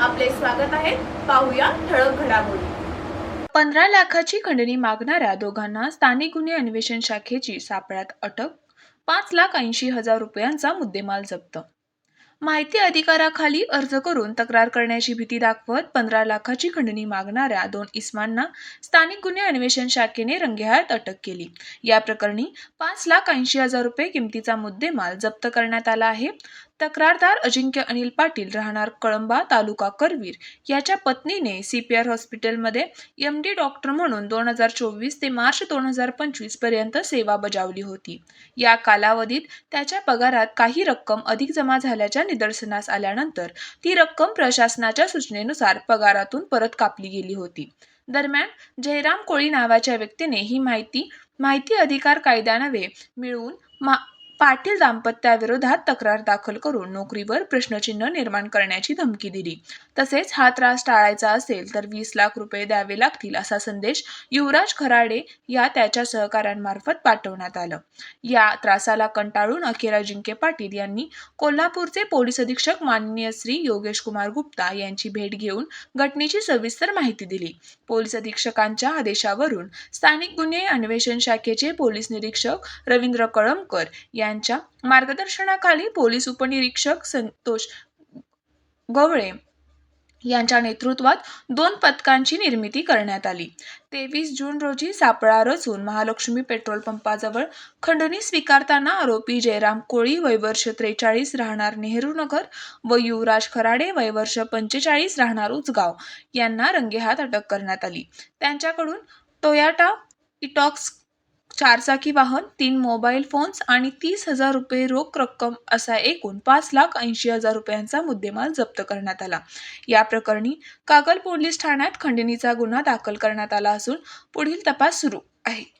आपले स्वागत आहे. पाहूया ठळक घडामोडी. पंधरा लाखाची खंडणी मागणाऱ्या दोघांना स्थानिक गुन्हे अन्वेषण शाखेची सापळ्यात अटक पाच लाख ऐंशी हजार रुपयांचा मुद्देमाल जप्त. माहिती अधिकाराखाली अर्ज करून तक्रार करण्याची भीती दाखवत पंधरा लाखाची खंडणी मागणाऱ्या दोन इस्मांना स्थानिक गुन्हे अन्वेषण शाखेने रंगेहात अटक केली. या प्रकरणी पाच लाख ऐंशी हजार रुपये किमतीचा मुद्देमाल जप्त करण्यात आला आहे. तक्रारदार अजिंक्य अनिल पाटील राहणार कळंबा तालुका करवीर. याच्या पत्नीने सीपीआर हॉस्पिटलमध्ये एम डी डॉक्टर म्हणून दोन हजार चोवीस ते मार्च दोन हजार पंचवीसपर्यंत सेवा बजावली होती. या कालावधीत त्याच्या पगारात काही रक्कम अधिक जमा झाल्याच्या निदर्शनास आल्यानंतर ती रक्कम प्रशासनाच्या सूचनेनुसार पगारातून परत कापली गेली होती. दरम्यान जयराम कोळी नावाच्या व्यक्तीने ही माहिती माहिती अधिकार कायद्यानवे मिळवून मा पाटील दाम्पत्याविरोधात तक्रार दाखल करून नोकरीवर प्रश्नचिन्ह निर्माण करण्याची धमकी दिली. तसेच हा त्रास टाळायचा असेल तर वीस लाख रुपये द्यावे लागतील असा संदेश युवराज खराडे या त्याच्या सहकाऱ्यांमार्फत पाठवण्यात आलं. या त्रासाला कंटाळून अखेरा जिंके पाटील यांनी कोल्हापूरचे पोलीस अधीक्षक माननीय श्री योगेश कुमार गुप्ता यांची भेट घेऊन घटनेची सविस्तर माहिती दिली. पोलीस अधीक्षकांच्या आदेशावरून स्थानिक गुन्हे अन्वेषण शाखेचे पोलीस निरीक्षक रवींद्र कळमकर यांच्या मार्गदर्शनाखाली पोलीस उपनिरीक्षक संतोष गवळे यांच्या नेतृत्वात दोन पथकांची निर्मिती करण्यात आली. तेवीस जून रोजी सापळा रचून महालक्ष्मी पेट्रोल पंपाजवळ खंडणी स्वीकारताना आरोपी जयराम कोळी वयवर्ष त्रेचाळीस राहणार नेहरू नगर व युवराज खराडे वयवर्ष पंचेचाळीस राहणार उचगाव यांना रंगेहात अटक करण्यात आली. त्यांच्याकडून टोयाटा इटॉक्स चारचाकी वाहन तीन मोबाईल फोन्स आणि तीस हजार रुपये रोख रक्कम असा एकूण पाच लाख ऐंशी हजार रुपयांचा मुद्देमाल जप्त करण्यात आला. या प्रकरणी कागल पोलीस ठाण्यात खंडणीचा गुन्हा दाखल करण्यात आला असून पुढील तपास सुरू आहे.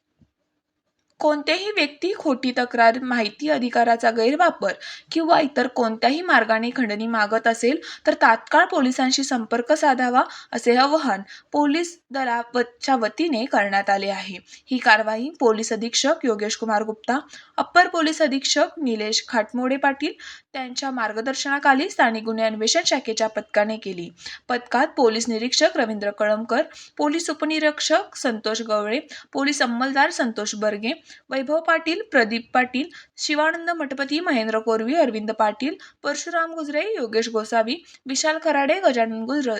कोणत्याही व्यक्ती खोटी तक्रार माहिती अधिकाराचा गैरवापर किंवा इतर कोणत्याही मार्गाने खंडणी मागत असेल तर तात्काळ पोलिसांशी संपर्क साधावा असे आवाहन पोलीस दलाच्या वतीने करण्यात आले आहे. ही कारवाई पोलीस अधीक्षक योगेश कुमार गुप्ता अप्पर पोलीस अधीक्षक निलेश खाटमोडे पाटील त्यांच्या मार्गदर्शनाखाली स्थानिक गुन्हे अन्वेषण शाखेच्या पथकाने केली. पथकात पोलीस निरीक्षक रवींद्र कळमकर पोलीस उपनिरीक्षक संतोष गवळे पोलीस अंमलदार संतोष बर्गे वैभव पाटील प्रदीप पाटील शिवानंद मठपती महेंद्र कोरवी अरविंद पाटील परशुराम गुजरे योगेश गोसावी विशाल खराडे गजानन गुजर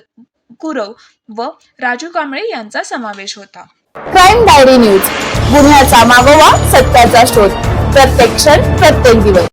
कुरव व राजू कांबळे यांचा समावेश होता. Crime diary news. गुन्ह्याचा मागोवा सत्याचा शोध. प्रत्येक क्षण प्रत्येक दिवस.